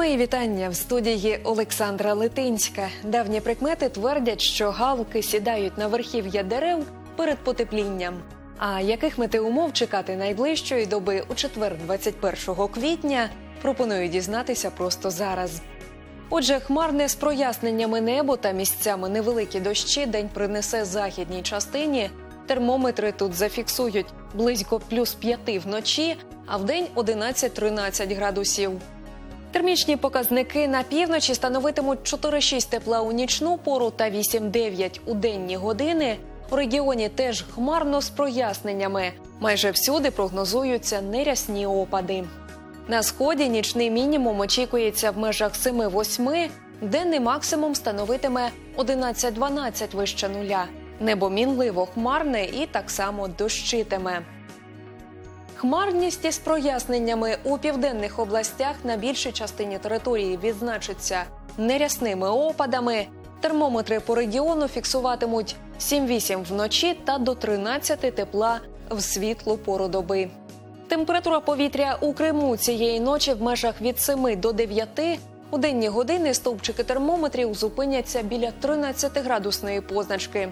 Мої вітання в студії Олександра Литинська. Давні прикмети твердять, що галки сідають на верхів'я дерев перед потеплінням. А яких метеумов чекати найближчої доби у четвер, 21 квітня, пропоную дізнатися просто зараз. Отже, хмарне з проясненнями небо та місцями невеликі дощі день принесе західній частині. Термометри тут зафіксують близько плюс 5 вночі, а вдень 11-13 градусів. Термічні показники на півночі становитимуть 4-6 тепла у нічну пору та 8-9 у денні години. У регіоні теж хмарно з проясненнями. Майже всюди прогнозуються нерясні опади. На сході нічний мінімум очікується в межах 7-8, денний максимум становитиме 11-12 вище нуля. Небо мінливо хмарне і так само дощитиме. Хмарність із проясненнями у південних областях на більшій частині території відзначиться нерясними опадами. Термометри по регіону фіксуватимуть 7-8 вночі та до 13 тепла в світлу пору доби. Температура повітря у Криму цієї ночі в межах від 7 до 9. У денні години стовпчики термометрів зупиняться біля 13-градусної позначки.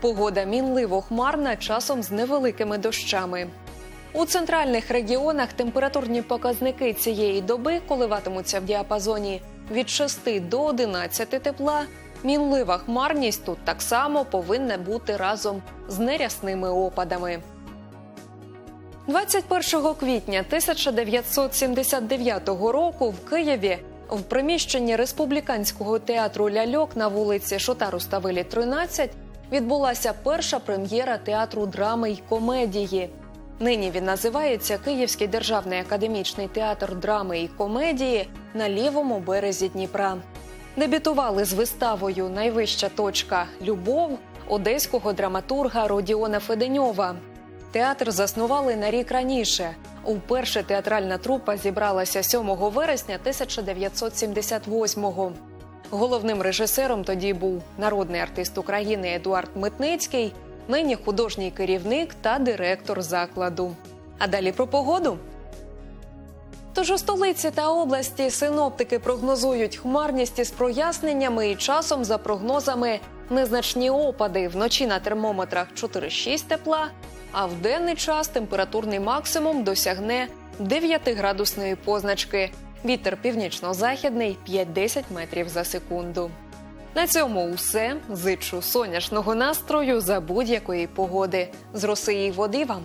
Погода мінливо хмарна, часом з невеликими дощами. У центральних регіонах температурні показники цієї доби коливатимуться в діапазоні від 6 до 11 тепла. Мінлива хмарність тут так само повинна бути разом з нерясними опадами. 21 квітня 1979 року в Києві в приміщенні республіканського театру ляльок на вулиці Шота Ставилі 13 відбулася перша прем'єра театру драми й комедії. Нині він називається Київський державний академічний театр драми і комедії на лівому березі Дніпра. Дебютували з виставою Найвища точка Любов одеського драматурга Родіона Феденьова. Театр заснували на рік раніше. Уперше театральна трупа зібралася 7 вересня 1978-го. Головним режисером тоді був народний артист України Едуард Митницький, нині художній керівник та директор закладу. А далі про погоду. Тож у столиці та області синоптики прогнозують хмарність із проясненнями і часом за прогнозами незначні опади вночі на термометрах 4-6 тепла, а в денний час температурний максимум досягне 9-градусної позначки. Вітер північно-західний 5-10 метрів за секунду. На цьому усе. Зичу сонячного настрою за будь-якої погоди. З роси і води вам.